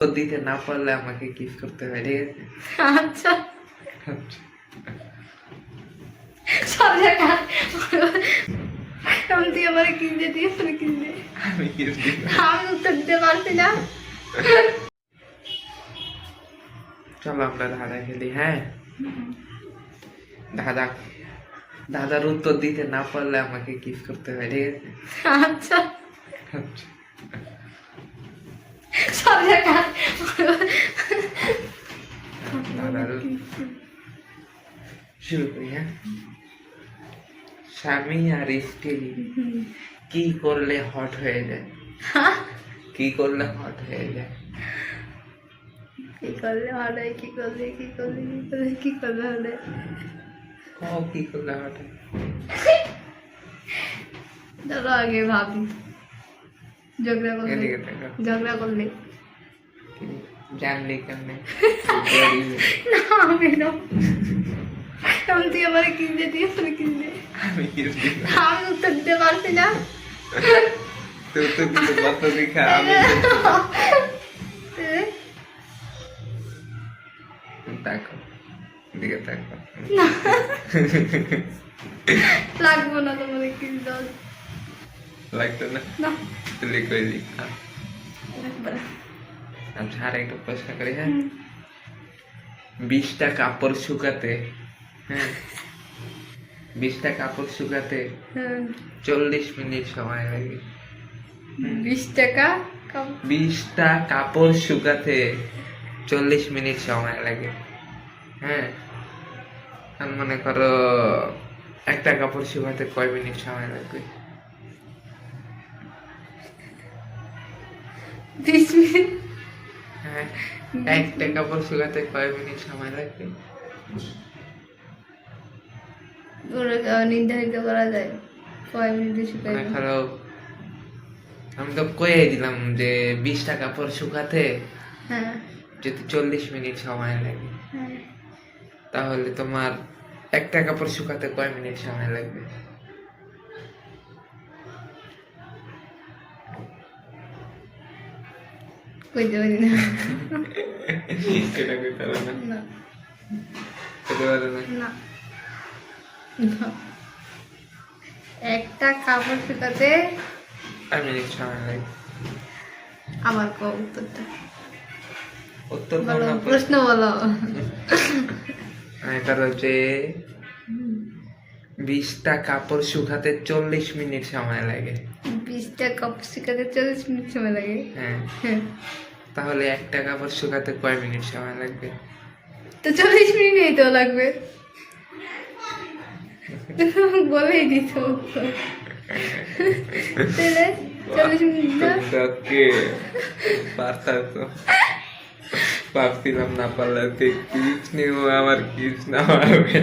তো দিতে না পারলে আমাকে কিস করতে হয় ঠিক আছে আচ্ছা সব জায়গায় এখন তুই আমার কিনতে দিয়ে আমার কিনতে আমি কিস দিব আমি উত্তর দিতে পারছি না চলো আমরা দাদা খেলি হ্যাঁ দাদা দাদার উত্তর দিতে না পারলে আমাকে কিস করতে হয় ঠিক আছে আচ্ছা সব জায়গায়। শুরু করি হ্যাঁ? স্বামী আর স্ত্রী কি করলে হট হয়ে যায়? কি করলে হট হয়ে যায়? কি করলে হয় কি করলে কি করলে কি করলে কি করলে হয়? কও কি করলে হট হয়? চলো আগে ভাবি। ঝগড়া করলে। ঝগড়া করলে। জানলি কেমনে? না আমি না। এখন তুই আমার কিনতে দিয়ে আমার কিনতে আমি আমি উত্তর দিতে পারছি না। তুই তো কিছু কত দেখা আমি দিকে দেখো লাগবো না তোমার কিনতে। লাগতো না লিখা লাগবে না আচ্ছা আর একটা প্রশ্ন করি হ্যাঁ বিশটা কাপড় শুকাতে হ্যাঁ বিশটা কাপড় শুকাতে। চল্লিশ মিনিট সময় লাগে বিশ টাকা বিশটা কাপড় শুকাতে চল্লিশ মিনিট সময় লাগে হ্যাঁ মনে করো একটা কাপড় শুকাতে কয় মিনিট সময় লাগবে হ্যাঁ একটা কাপড় শুকাতে কয় মিনিট সময় লাগবে? নির্ধারিত করা যায়। কয় মিনিটে মনে আমি তো কয়ে দিলাম যে বিশটা কাপড় শুকাতে হ্যাঁ। যদি চল্লিশ মিনিট সময় লাগে। হ্যাঁ। তাহলে তোমার একটা কাপড় শুকাতে কয় মিনিট সময় লাগবে? কইতে পারি না সেটা কইতে পারো না না কইতে পারো না না না। একটা কাপড় শুকাতে কয় মিনিট সময় লাগবে আবার কো উত্তরটা উত্তর বলো প্রশ্ন বলো করো যে বিশটা কাপড় শুকাতে চল্লিশ মিনিট সময় লাগে বিশটা কাপড় শুকাতে চল্লিশ মিনিট সময় লাগে। হ্যাঁ। হ্যাঁ। তাহলে একটা কাপড় শুকাতে কয় মিনিট সময় লাগবে? তো চল্লিশ মিনিটই তো লাগবে। বলেই দিত। তাহলে চল্লিশ মিনিট পারতো ভাবছিলাম না পারলে আমার না হবে